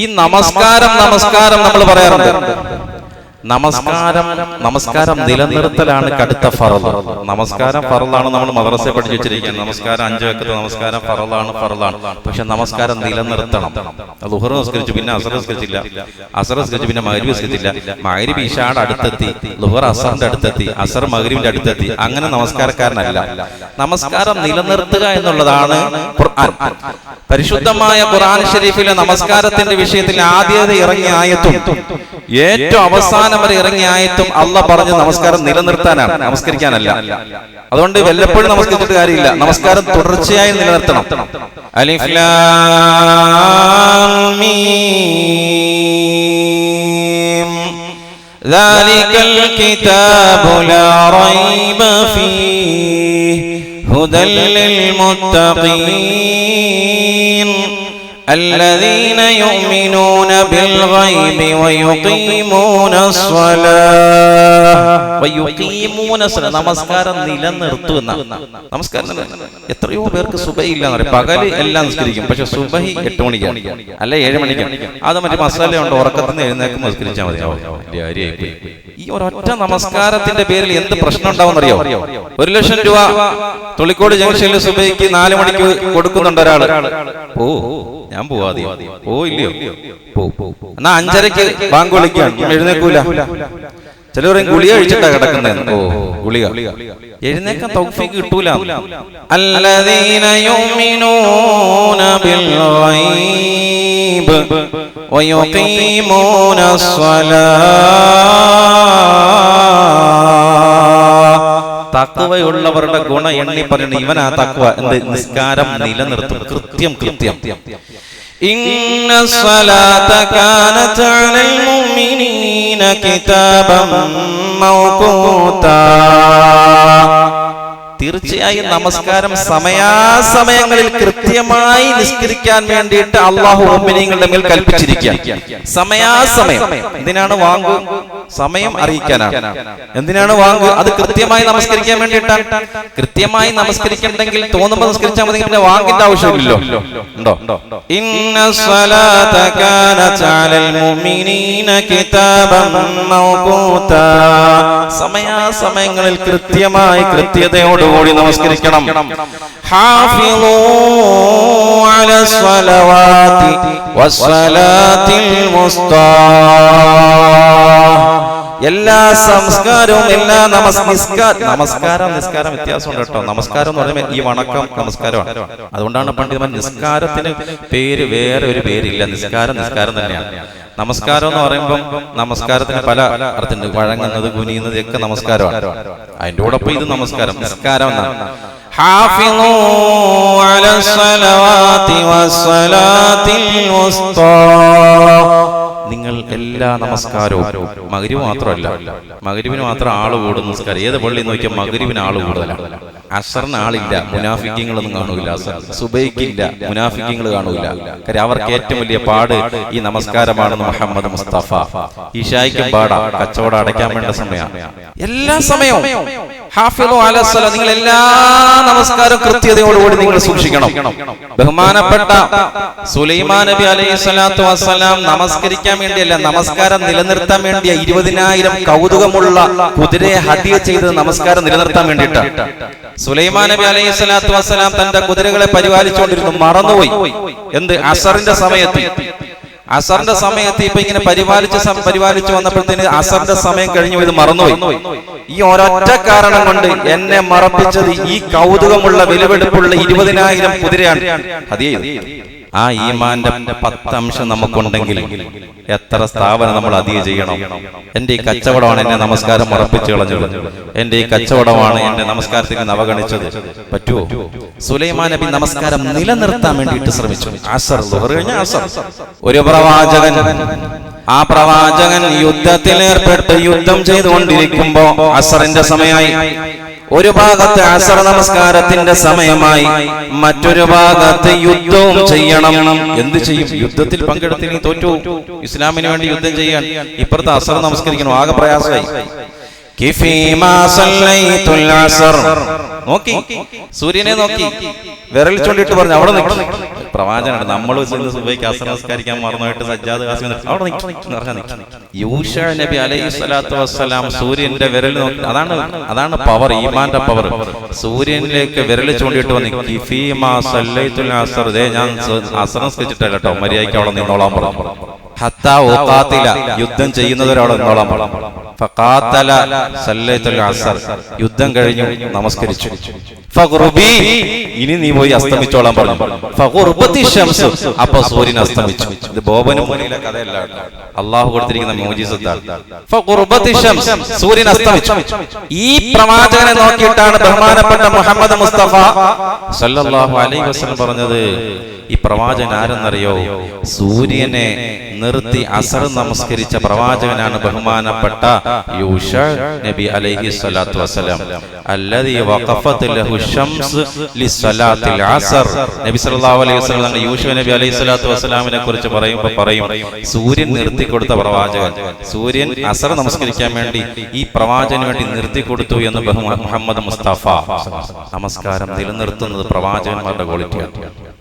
ഈ നമസ്കാരം നമസ്കാരം നമ്മൾ പറയാറുണ്ട്. നമസ്കാരം നമസ്കാരം നിലനിർത്തലാണ് കടുത്ത ഫറദ് നമസ്കാരം ഫറലാണ് നമ്മൾ മദ്രസയെ പഠിച്ചു വെച്ചിരിക്കുന്നത്. നമസ്കാരം അഞ്ചു വെക്കത്ത് നമസ്കാരം ഫറലാണ് ഫറലാണ് പക്ഷെ നമസ്കാരം നിലനിർത്തണം. ലുഹർ നമസ്കരിച്ചു പിന്നെ അസർ നിസ്കരിച്ചില്ല. അസർ നിസ്കരിച്ചു പിന്നെ മകരി നിസ്കരിച്ചില്ല. മകരി ഇഷാടെ അടുത്തെത്തി ലുഹർ അസറിന്റെ അടുത്തെത്തി അസർ മകരിന്റെ അടുത്തെത്തി. അങ്ങനെ നമസ്കാരക്കാരനല്ല. നമസ്കാരം നിലനിർത്തുക എന്നുള്ളതാണ് പരിശുദ്ധമായ ഖുർആൻ ഷരീഫിലെ നമസ്കാരത്തിന്റെ വിഷയത്തിൽ ആദ്യത ഇറങ്ങിയ ആയത്തും ഏറ്റവും അവസാനം വരെ ഇറങ്ങിയ ആയത്തും അല്ല പറഞ്ഞ് നമസ്കാരം നിലനിർത്താനാണ് നമസ്കരിക്കാനല്ല അതുകൊണ്ട് വല്ലപ്പോഴും നമസ്കരിച്ചിട്ട് കാര്യമില്ല നമസ്കാരം തുടർച്ചയായി നിലനിർത്തണം അലിഫ് ലാം മീം ذلك الكتاب لا ريب فيه هدى للمتقين الذين يؤمنون بالغيب ويقيمون الصلاة ويقيمون الصلاة നമസ്കാരം നിലനിർത്തുന്ന നമസ്കാരം നിലനിർത്തുന്ന. എത്രയോ പേർക്ക് സുബൈയില്ല എന്ന് പറയും പകല് എല്ലാം നിസ്കരിക്കും പക്ഷെ സുബഹി എട്ട് മണിക്കാണ് അല്ല ഏഴ് മണിക്കാണ് അത് മറ്റേ മസാല ഉണ്ട് ഉറക്കത്തിൽ നിന്ന് എഴുന്നേക്കും നിസ്കരിച്ചാൽ മതി ഓ, വലിയ കാര്യമായിപ്പോയി. ഈ ഒരൊറ്റ നമസ്കാരത്തിന്റെ പേരിൽ എന്ത് പ്രശ്നം ഉണ്ടാവും അറിയോ ഒരു ലക്ഷം രൂപ തൊളിക്കോട് ജംഗ്ഷനിൽ സുബൈക്ക് നാല് മണിക്ക് കൊടുക്കുന്നുണ്ട് ഒരാൾ. ഓ ഞാൻ പോവാതെ ഓ ഇല്ലയോ പോ എന്നാ അഞ്ചരക്ക് ബാങ്ക് വിളിക്കാൻ എഴുന്നേക്കൂല ചില പറയും ഗുളിക കഴിച്ചിട്ടാ കിടക്കുന്നത് ഓ ഗുളിക. എഴുന്നേക്കാൻ തൗഫീക്ക് കിട്ടൂല. അല്ലദീന ബിൽ ഗൈബ് ഗുണ എണ്ണി പറഞ്ഞു ഇവനാ തക്കുവ എന്ത് നിസ്കാരം നിലനിർത്തും. കൃത്യം കൃത്യം. إن الصلاة كانت على المؤمنين كتابا موقوتا തീർച്ചയായും നമസ്കാരം സമയാസമയങ്ങളിൽ കൃത്യമായി നിസ്കരിക്കാൻ വേണ്ടിയിട്ട് അള്ളാഹു മുമ്പിനിങ്ങളുടെ മേൽ കൽപ്പിച്ചിരിക്കുക സമയാസമയം എന്തിനാണ് വാങ്ങു സമയം അറിയിക്കാനാണ്. എന്തിനാണ് വാങ്ങുക? അത് കൃത്യമായി നമസ്കരിക്കാൻ വേണ്ടിയിട്ടാണ്. കൃത്യമായി നമസ്കരിക്കണ്ടെങ്കിൽ തോന്നുമ്പോൾ നമസ്കരിച്ചാൽ മതി. പിന്നെ വാങ്ങിന്റെ ആവശ്യമില്ലല്ലോ. ഉണ്ടോ? ഇന്ന സ്വലാത കാനത് അലൽ മുഅ്മിനീന കിതാബൻ മൗഖൂതാ സമയാസമയങ്ങളിൽ കൃത്യമായി കൃത്യതയോടുകൂടി നമസ്കരിക്കണം. ഹാഫിളൂ എല്ലാ സംസ്കാരവും എല്ലാ നമസ് നിസ്കാര നമസ്കാരം നിസ്കാരം വ്യത്യാസമുണ്ട് കേട്ടോ. നമസ്കാരം എന്ന് പറയുമ്പോൾ ഈ വണക്കം നമസ്കാരമാണ്. അതുകൊണ്ടാണ് പണ്ഡിതന്മാർ നിസ്കാരത്തിന് പേര് വേറെ ഒരു പേരില്ല. നിസ്കാരം നിസ്കാരം തന്നെയാണ്. നമസ്കാരം എന്ന് പറയുമ്പോൾ നമസ്കാരത്തിന് പല അർത്ഥമുണ്ട്. വഴങ്ങുന്നത് കുനിയുന്നത് ഒക്കെ നമസ്കാരമാണ്. അതിന്റെ കൂടെ ഇത് നമസ്കാരം. നിസ്കാരം എന്നാണ്. حافظوا على الصلوات والصلاة الوسطى. എല്ലാ നമസ്കാരവും. മകരി മാത്രമല്ല. മകരിവിന് മാത്രം ആൾ കൂടുന്ന നമസ്കാരം ഏത് പള്ളി നോക്കിയാൽ മകരിവിന് ആൾ കൂടുതലാണ് അസറിന് ആളില്ല മുനാഫിക്കങ്ങളൊന്നും കാണൂല. സുബൈക്കില്ല മുനാഫിക്കങ്ങൾ കാണൂല. കാര്യം അവർക്ക് ഏറ്റവും വലിയ പാട് ഈ നമസ്കാരമാണെന്ന് മുഹമ്മദ് മുസ്തഫ. ഈശായിക്കും പാടാ. കച്ചവടം അടയ്ക്കാൻ വേണ്ട സമയമാണ് എല്ലാ സമയവും. നിങ്ങൾ എല്ലാ നമസ്കാരം കൃത്യതയോടുകൂടി നിങ്ങൾ സൂക്ഷിക്കണം. ബഹുമാനപ്പെട്ട സുലൈമാൻ നബി അലൈഹി സ്വലാത്തു വസ്സലാം നമസ്കരിക്കാൻ വേണ്ടിയല്ല നമസ്കാരം നിലനിർത്താൻ വേണ്ടിയ ഇരുപതിനായിരം കൗതുകമുള്ള കുതിരയെ ഹത്യ ചെയ്ത് നമസ്കാരം നിലനിർത്താൻ വേണ്ടിയിട്ടാണ് സുലൈമാൻ നബി അലൈഹി സ്വലാത്തു വസ്സലാം തന്റെ കുതിരകളെ പരിപാലിച്ചുകൊണ്ടിരുന്നു മറന്നുപോയി. എന്ത്? അസറിന്റെ സമയത്ത്. അസറിന്റെ സമയത്ത് ഇപ്പൊ ഇങ്ങനെ പരിപാലിച്ച പരിപാലിച്ചു വന്നപ്പോഴത്തേന് അസറിന്റെ സമയം കഴിഞ്ഞു ഇത് മറന്നുപോയി. ഈ ഒരൊറ്റ കാരണം കൊണ്ട് എന്നെ മറപ്പിച്ചത് ഈ കൗതുകമുള്ള വിലവെടുപ്പുള്ള ഇരുപതിനായിരം കുതിരയാണ്. അതേ ആ ഈമാന്റെ പത്തംശം നമുക്കുണ്ടെങ്കിൽ എത്ര സ്ഥാപനം നമ്മൾ അധികം ചെയ്യണം? എന്റെ ഈ കച്ചവടമാണ് എന്നെ നമസ്കാരം ഉറപ്പിച്ചു കളഞ്ഞത്. എന്റെ ഈ കച്ചവടമാണ് എന്റെ നമസ്കാരത്തിന് അവഗണിച്ചത്. പറ്റുമോ സുലൈമാൻ നബി നമസ്കാരം നിലനിർത്താൻ വേണ്ടിയിട്ട് ശ്രമിച്ചു. ആസർ ഒരു പ്രവാചകൻ ആ പ്രവാചകൻ യുദ്ധത്തിൽ യുദ്ധത്തിലേർപ്പെട്ട് യുദ്ധം ചെയ്തുകൊണ്ടിരിക്കുമ്പോ അസറിന്റെ സമയമായി. ഒരു ഭാഗത്ത് അസർ നമസ്കാരത്തിന്റെ സമയമായി മറ്റൊരു ഭാഗത്ത് യുദ്ധവും ചെയ്യണം. എന്ത് ചെയ്യും? യുദ്ധത്തിൽ പങ്കെടുത്തിന് തോറ്റു. ഇസ്ലാമിന് വേണ്ടി യുദ്ധം ചെയ്യാൻ ഇപ്പുറത്ത് അസർ നമസ്കരിക്കണം ആകെ പ്രയാസമായി. നോക്കി. സൂര്യനെ നോക്കി. വിരൽ ചൂണ്ടിട്ട് പറഞ്ഞു അവിടെ പ്രവാചനാണ് നമ്മൾ സുബൈക്ക് അസർ നമസ്കരിക്കാൻ മറന്നുപോയിട്ട് സജ്ജാദ് കാസിം. അവിടെ യൂഷ നബി അലൈഹി സ്വലാത്തു വസ്സലാം സൂര്യന്റെ വിരൽ നോക്കി. അതാണ് അതാണ് പവർ ഈമാന്റെ പവർ. സൂര്യനിലേക്ക് വിരൽ ചൂണ്ടിട്ട് വന്നു കിഫീമാ അസർ. ദേ ഞാൻ സ- അസർ നമസ്കരിച്ചിട്ടല്ല കേട്ടോ. മര്യാദയ്ക്ക് അവിടെ നിന്നോളാം പറഞ്ഞു. ഹത്താ യുദ്ധം ചെയ്യുന്നവരവിടെ നിന്നോളാം പറഞ്ഞു. യുദ്ധം കഴിഞ്ഞു നമസ്കരിച്ചു. ഇനി നീ പോയി അസ്തമിച്ചോളാൻ പറഞ്ഞു. അപ്പൊ സൂര്യൻ അസ്തമിച്ചു. ഇത് ബോബനും മുനിയിലെ കഥയല്ല അള്ളാഹു കൊടുത്തിരിക്കുന്ന മോജിസത്താണ് സൂര്യൻ അസ്തമിച്ചു. ഈ പ്രവാചകനെ നോക്കിയിട്ടാണ് ബഹുമാനപ്പെട്ട മുഹമ്മദ് മുസ്തഫ സല്ലല്ലാഹു അലൈഹി വസല്ലം പറഞ്ഞത് ഈ പ്രവാചകൻ ആരെന്നറിയോ? സൂര്യനെ നിർത്തി അസർ നമസ്കരിച്ച പ്രവാചകനാണ് ബഹുമാനപ്പെട്ട യൂഷ നബി അലൈഹി സ്വലാത്തു വസ്സലാം. അല്ലദീ വഖഫത്ത് ലഹു ശംസ് ലിസ്സലാത്തിൽ അസർ. നബി സല്ലല്ലാഹു അലൈഹി വസല്ലം തങ്ങൾ യൂഷ നബി അലൈഹി സ്വലാത്തു വസ്സലാമിനെ കുറിച്ച് പറയുമ്പോൾ പറയും സൂര്യൻ നിർത്തി കൊടുത്ത പ്രവാചകൻ സൂര്യൻ അസർ നമസ്കരിക്കാൻ വേണ്ടി ഈ പ്രവാചകന് വേണ്ടി നിർത്തി കൊടുത്തു എന്ന് ബഹുമാൻ മുഹമ്മദ് മുസ്തഫ. നമസ്കാരം നിലനിർത്തുന്നത് പ്രവാചകന്മാരുടെ ക്വാളിറ്റിയാണ്